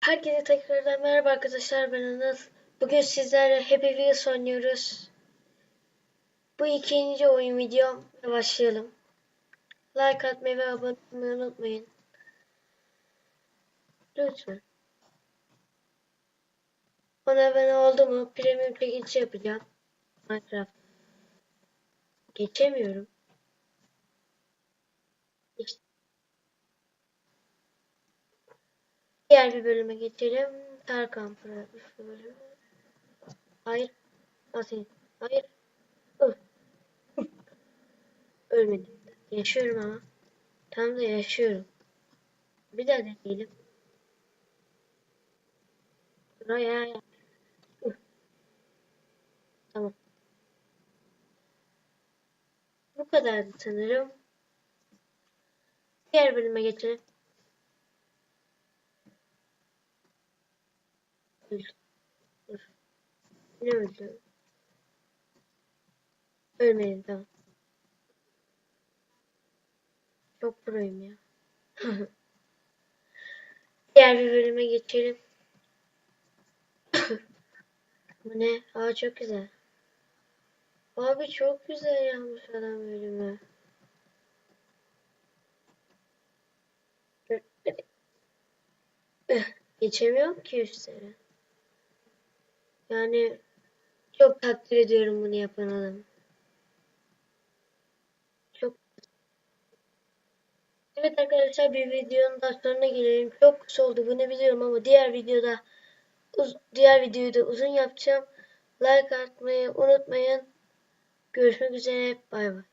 Herkese tekrardan merhaba arkadaşlar ben Anıl. Bugün sizlerle Happy Wheels oynuyoruz. Bu ikinci oyun videom. Başlayalım. Like atmayı ve abone olmayı unutmayın. Lütfen. Ona abone oldu mu premium çekilişi yapacağım. Minecraft. Geçemiyorum. İşte. Diğer bir bölüme geçelim. Tarkan Pınar bölümü. Hayır. Nasıl? Hayır. Ölmedim. Yaşıyorum ama. Tam da yaşıyorum. Bir daha deneyelim. Buraya. Tamam. Bu kadardı sanırım. Diğer bölüme geçelim. Dur. Yine öldü. Ölmedim tamam. Çok proyum ya. Diğer bir bölüme geçelim. Bu ne? Aa çok güzel. Abi çok güzel yapmış adam bölümü. Geçemiyorum ki üstleri. Yani çok takdir ediyorum bunu yapan adamı. Çok Evet arkadaşlar bir videonun daha sonuna gelelim. Çok kısa oldu bunu biliyorum ama diğer videoda uz diğer videoyu da uzun yapacağım. Like atmayı unutmayın. Görüşmek üzere. Bay bay.